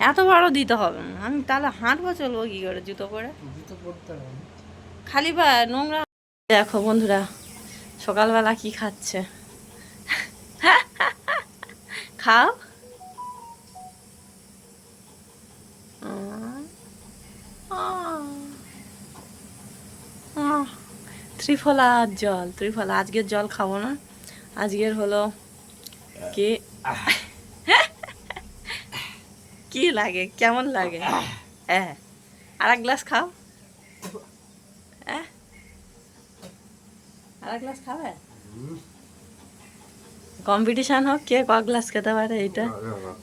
এত বড় দিতে হবে না। আমি তাহলে হাঁটবো চলবো কি করে? জুতো পরে? জুতো পরতে হবে। খালি পা নোংরা দেখো বন্ধুরা সকালবেলা কি খাচ্ছে? খাও। ত্রিফলার জল ত্রিফলা। আজকের জল খাব না। আজকের হলো কি? কি লাগে? কেমন লাগে? হ্যাঁ। আর এক গ্লাস খাও। হ্যাঁ? আর এক গ্লাস খাবে? কম্পিটিশন হোক কে ক গ্লাস খেতে পারে এইটা?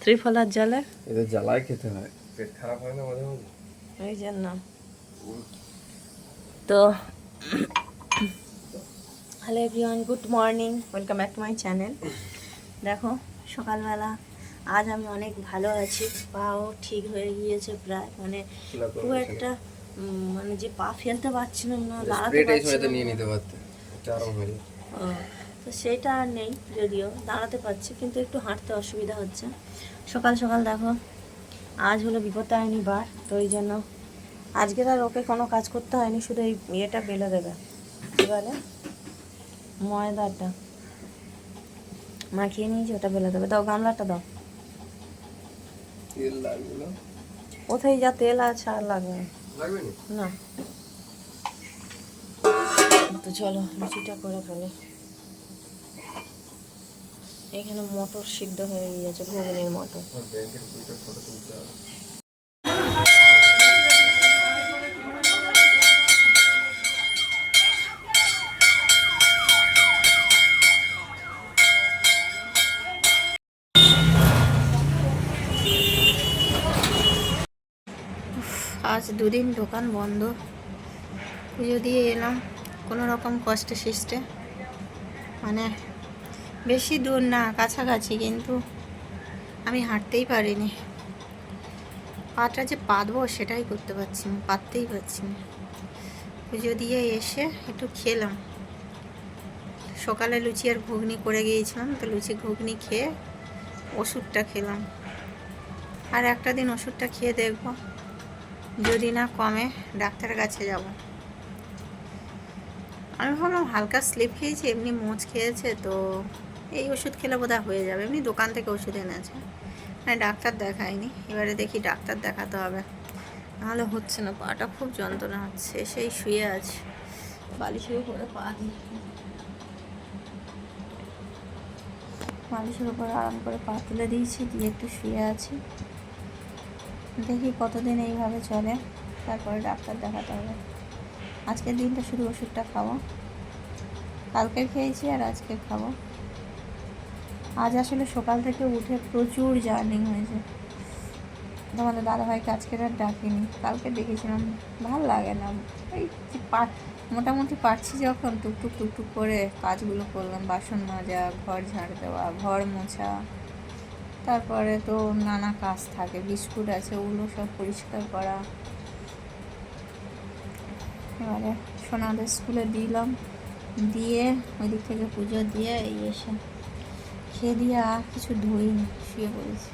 ত্রিফলার জলে। এদের জ্বালায় খেতে হয়। পেট খারাপ হয় না মাঝে মাঝে? ওই জন্য। তো hello everyone good morning. Welcome back to my channel. দেখো সকালবেলা আজ আমি অনেক ভালো আছি। পাও ঠিক হয়ে গিয়েছে প্রায়। মানে খুব একটা মানে যে পা ফেলতে পারছিলাম না দাঁড়াতে পারছিলাম তো সেটা আর নেই যদিও দাঁড়াতে পারছি কিন্তু একটু হাঁটতে অসুবিধা হচ্ছে। সকাল সকাল দেখো আজ হলো বিপদ বিপত্তায়নী বার তো ওই জন্য আজকে আর ওকে কোনো কাজ করতে হয়নি শুধু এই ইয়েটা বেলে দেবে। কী বলে? ময়দাটা। মাখিয়ে নিয়েছি ওটা বেলে দেবে। দাও গামলাটা দাও। তেল লাগবে না? কোথায় যা তেল আছে আর লাগবে না। লাগবে না? না। তো চলো লুচিটা করে ফেলে। এখানে মটর সিদ্ধ হয়ে গিয়েছে ঘুগনির মটর আমার ব্যাংকের বইটা ফটো তুলতে হবে আজ দুদিন দোকান বন্ধ। পুজো দিয়ে এলাম, কোনো রকম কষ্টে সৃষ্টে। মানে বেশি দূর না, কাছাকাছি, কিন্তু আমি হাঁটতেই পারিনি। পাটা যে পাতবো সেটাই করতে পারছি না, পাততেই পারছি না। পুজো দিয়ে এসে একটু খেলাম। সকালে লুচি আর ঘুগনি করে গিয়েছিলাম, তো লুচি ঘুগনি খেয়ে ওষুধটা খেলাম। আর একটা দিন ওষুধটা খেয়ে দেখব। যদি না কমে, ডাক্তারের কাছে যাব। আমি ভাবলাম হালকা স্লিপ খেয়েছি, এমনি মোচ খেয়েছে, তো এই ওষুধ খেলে বোধহয় হয়ে যাবে। এমনি দোকান থেকে ওষুধ এনেছে। হ্যাঁ ডাক্তার দেখায়নি। এবারে দেখি ডাক্তার দেখাতে হবে। নাহলে হচ্ছে না, পাটা খুব যন্ত্রণা হচ্ছে। সেই শুয়ে আছে। বালিশের উপরে পা দিয়ে। বালিশের উপরে আরাম করে পা তুলে দিয়েছি, দিয়ে একটু শুয়ে আছি। দেখি কতদিন এইভাবে চলে। তারপরে ডাক্তার দেখাতে হবে। আজকের দিনটা শুধু ওষুধটা খাব। কালকে খেয়েছি আর আজকে খাব। আজ আসলে সকাল থেকে উঠে প্রচুর জার্নিং হয়েছে। তোমাদের দাদাভাইকে আজকের আর ডাকিনি। কালকে দেখেছিলাম, ভালো লাগে না। পা- মোটামুটি পারছি যখন, টুকটুক টুকটুক করে কাজগুলো করলাম। বাসন মাজা, ঘর ঝাড় দেওয়া, ঘর মোছা। তারপরে তো নানা কাজ থাকে, বিস্কুট আছে, ওগুলো সব পরিষ্কার করা। এবারে সোনাদের স্কুলে দিলাম, দিয়ে ওই দিক থেকে পুজো দিয়ে এই এসে খেয়ে দিয়ে আর কিছু ধুইনি শুয়ে পড়েছি।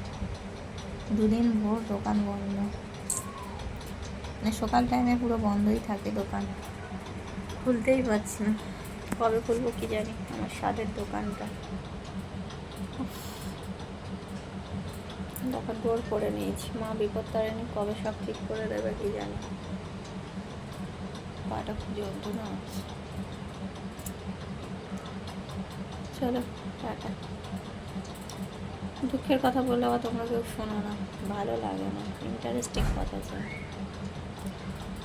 দুদিন ভোর দোকান বন্ধ। মানে সকাল টাইমে পুরো বন্ধই থাকে দোকান। খুলতেই পারছি না। কবে খুলবো কি জানি, আমার স্বাদের দোকানটা। দেখো দৌড় করে নিয়েছি। মা বিপদ তারেনি কবে সব ঠিক করে দেবে কি জানি। পাটা খুব যন্ত্রণা হচ্ছে। চলো, টাটা। দুঃখের কথা বললে আবার তোমরা কেউ শোনো না। ভালো লাগে না। ইন্টারেস্টিং কথা চাই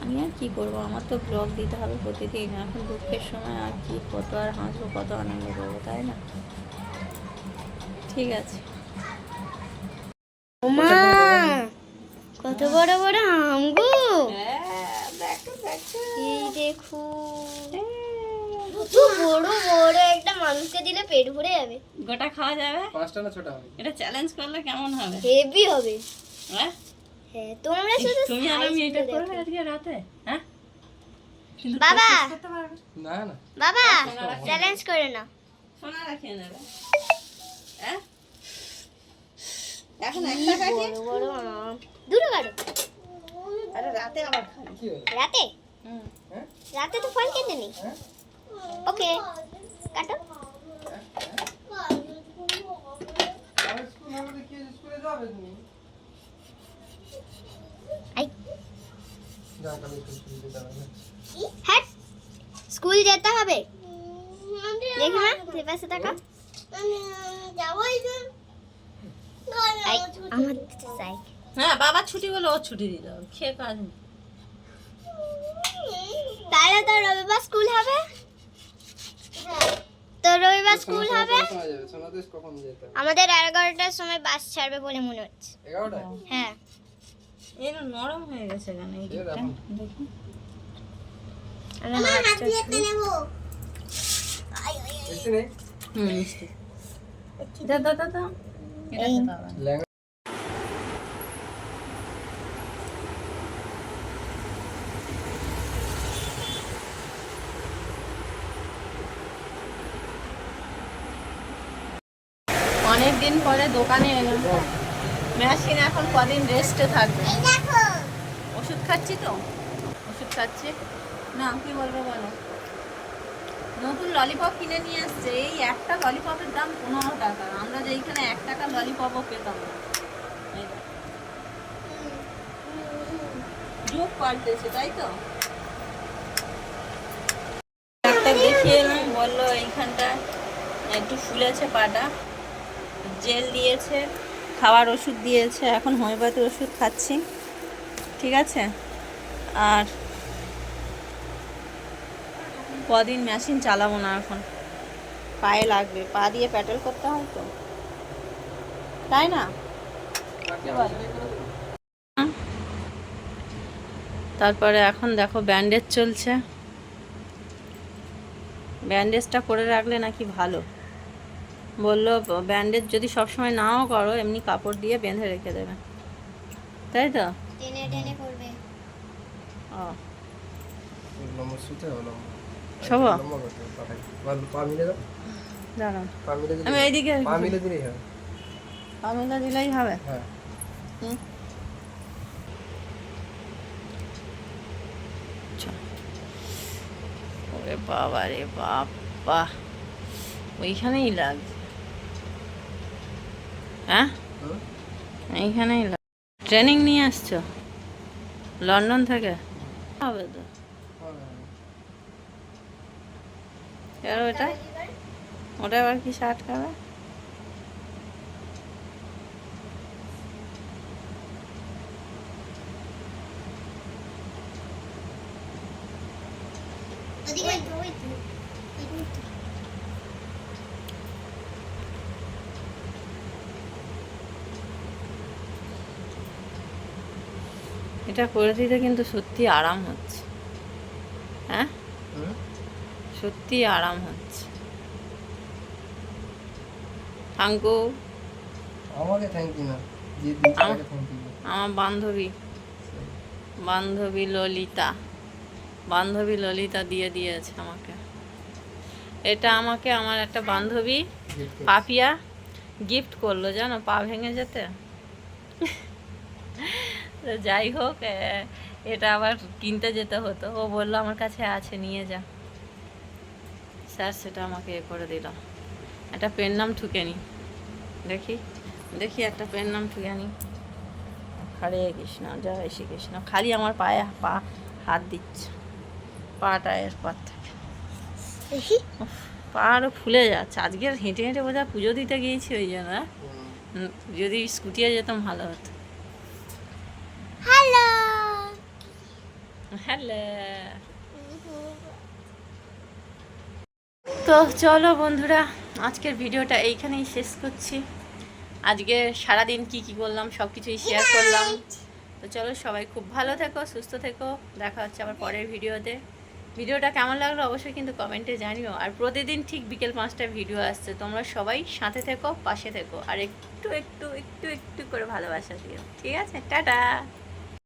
আমি আর কী করব? আমার তো ব্লগ দিতে হবে প্রতিদিন। এখন দুঃখের সময় আর কি, কত আর হাসবো, কত আনন্দ করব, তাই না? ঠিক আছে মা কত বড় বড় আম গো এই দেখো কত বড় বড় একটা মানুষকে দিলে পেট ভরে যাবে। গোটা খাওয়া যাবে? পাঁচটা না ছটা হবে? এটা চ্যালেঞ্জ করলে কেমন হবে? হেভি হবে। হ্যাঁ? হ্যাঁ তোমরা শুধু তুমি আর আমি এটা করবে আজকে রাতে? হ্যাঁ? বাবা! না। না। বাবা! চ্যালেঞ্জ করে না সোনা রাখিয়ে নেবে। হ্যাঁ? এখন একটা কাটি বড় বড় আম পারো আরে রাতে আবার খাই রাতে? হুম রাতে তো খেতে নেই। হ্যাঁ ওকে, কাটো। হ্যাঁ স্কুল যেতে হবে। দেখি মা তুই পাশে টাকা আমার হ্যাঁ বাবার ছুটি হলে ওর ছুটি হবে, খেয়ে কাজ। তাহলে তো রবিবার স্কুল হবে? তো রবিবার স্কুল হবে? আমাদের এগারোটার সময় বাস ছাড়বে বলে মনে হচ্ছে। হ্যাঁ। এর নরম হয়ে গেছে কেন এই আমরা হাত দিয়ে নেব বেশি নেই হুম মিষ্টি দা দা দা দা এটা এই- খেতে হবে না। ল্যাঙ্গা অনেক দিন পরে দোকানে এলাম। মেশিন এখন কদিন রেস্টে থাকবে? ওষুধ খাচ্ছি তো? ওষুধ খাচ্ছি। না কি বলব বলো? নতুন ললিপপ কিনে নিয়ে এসছে। এই একটা ললিপপের দাম পনেরো টাকা। আমরা যে এইখানে এক টাকা ললিপপও পেতাম না। যুগ পাল্টেছে তাই তো? ডাক্তার দেখিয়ে এলাম বলল এইখানটা একটু ফুলেছে পাটা। জেল দিয়েছে, খাওয়ার ওষুধ দিয়েছে, এখন হোমিওপ্যাথি ওষুধ খাচ্ছি। ঠিক আছে? আর কদিন মেশিন চালাবো না এখন। পায়ে লাগবে। পা দিয়ে প্যাটেল করতে হয় তো। তাই না? তারপরে এখন দেখো ব্যান্ডেজ চলছে। ব্যান্ডেজটা করে রাখলে নাকি ভালো। বলল ব্যান্ডেজ যদি সবসময় নাও করো এমনি কাপড় দিয়ে বেঁধে রেখে দেবে। তাই তো? টেনে টেনে করবে ও। আমি এইদিকে দিলেই হবে। আমিটা দিলেই হবে? হ্যাঁ। হুম। ওরে বাবা রে বাবা ওইখানেই লাগছে। হ্যাঁ? এইখানেই ট্রেনিং নিয়ে আসছো? লন্ডন থেকে? হবে তো। এবার ওটা? ওটা আবার কি শার্ট খাবে? এটা করে দিতে কিন্তু সত্যি আরাম হচ্ছে। হ্যাঁ? সত্যি আরাম হচ্ছে। থাঙ্কু আমাকে থ্যাংক ইউ না। থ্যাংক আমার বান্ধবী। বান্ধবী ললিতা। বান্ধবী ললিতা দিয়ে দিয়েছে আমাকে। এটা আমাকে আমার একটা বান্ধবী পাপিয়া গিফট করল জানো? পা ভেঙে যেতে? তো যাই হোক এটা আবার কিনতে যেতে হতো। ও বলল আমার কাছে আছে নিয়ে যা। স্যার সেটা আমাকে এ করে দিল। একটা পেন নাম ঠুকে নি। দেখি দেখি একটা পেন নাম ঠুকে নি। হরে কৃষ্ণ জয় শ্রী কৃষ্ণ খালি আমার পায়ে পা হাত দিচ্ছে। পাটা এর পর থেকে। দেখি। পা আরও ফুলে যাচ্ছে। আজকে হেঁটে হেঁটে বোঝা পুজো দিতে গিয়েছি ওই জন্য? যদি স্কুটিয়ে যেতাম ভালো হতো। হ্যালো। তো চলো বন্ধুরা, আজকের ভিডিওটা এইখানেই শেষ করছি। আজকে সারাদিন কি কি করলাম সব কিছুই শেয়ার করলাম। তো চলো সবাই খুব ভালো থেকো, সুস্থ থেকো। দেখা হচ্ছে আবার পরের ভিডিওতে। ভিডিওটা কেমন লাগল অবশ্যই কিন্তু কমেন্টে জানিও। আর প্রতিদিন ঠিক বিকেল পাঁচটায় ভিডিও আসছে। তোমরা সবাই সাথে থেকো, পাশে থেকো। আর একটু একটু একটু একটু করে ভালোবাসা দিও। ঠিক আছে? টাটা!